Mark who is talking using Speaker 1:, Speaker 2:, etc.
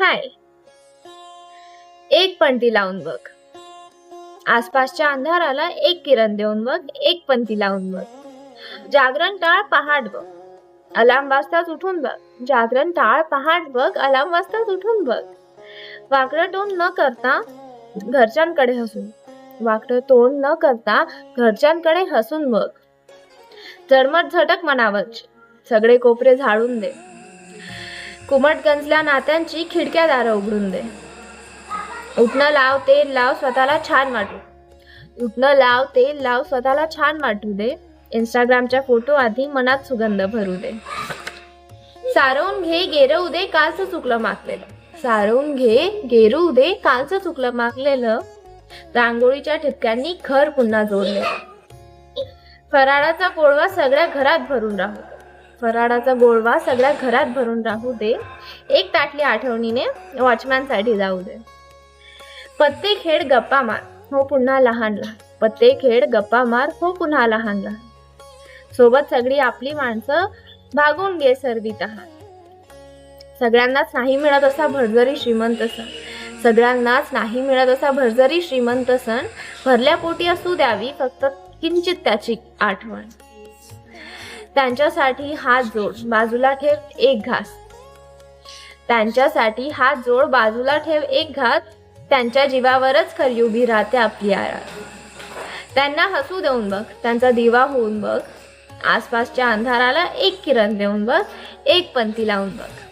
Speaker 1: हाय. एक पंक्ती लावून बघ. आसपासच्या अंधाराला एक किरण देऊन बघ एक पंक्ती लावून बघ. जागरण टाळ पहाट बघ. अलार्म वाजताच उठून बघ. जागरण टाळ पहाट बघ अलार्म वाजताच उठून बघ. वाकडं तोंड न करता घरच्यांकडे हसून. वाकडं तोंड न करता घरच्यांकडे हसून बघ. झडमट झटक मनावरची. सगळे कोपरे झाडून दे. कुमट गंजल्या नात्यांची खिडक्या दारं उघडून दे. उठणं लाव तेल लाव स्वतःला छान वाटू. उठणं लाव तेल लाव स्वतःला छान वाटू दे. इंस्टाग्रामच्या फोटो आधी मनात सुगंध भरू दे. सारवून घे गेरवू दे कालचं चुकलं मागलेलं. सारवून घे गेरू दे कालचं चुकलं मागलेलं. रांगोळीच्या ठिपक्यांनी घर पुन्हा जोडले. फराळाचा पोळवा सगळ्या घरात भरून राहू फराळाचा गोळवा सगळ्या घरात भरून राहू दे. एक ताटली आठवणीने वॉचमॅनसाठी जाऊ दे. पत्ते खेळ गप्पा मार हो पुन्हा लहान लहान. पत्ते खेळ गप्पा मार हो पुन्हा लहान लहान. सोबत सगळी आपली माणसं भागून घे सर्दीत आहात. सगळ्यांनाच नाही मिळत असा भरजरी श्रीमंत सण. सगळ्यांनाच नाही मिळत असा भरजरी श्रीमंत सण. भरल्या पोटी असू द्यावी फक्त किंचित त्याची आठवण. त्यांच्यासाठी हात जोड बाजूला ठेव एक घास. त्यांच्यासाठी हात जोड बाजूला ठेव एक घास. त्यांच्या जीवावरच खरी उभी राहते आपली आरा. त्यांना हसू देऊन बघ त्यांचा दिवा होऊन बघ. आसपासच्या अंधाराला एक किरण देऊन बघ एक पंथी लावून बघ.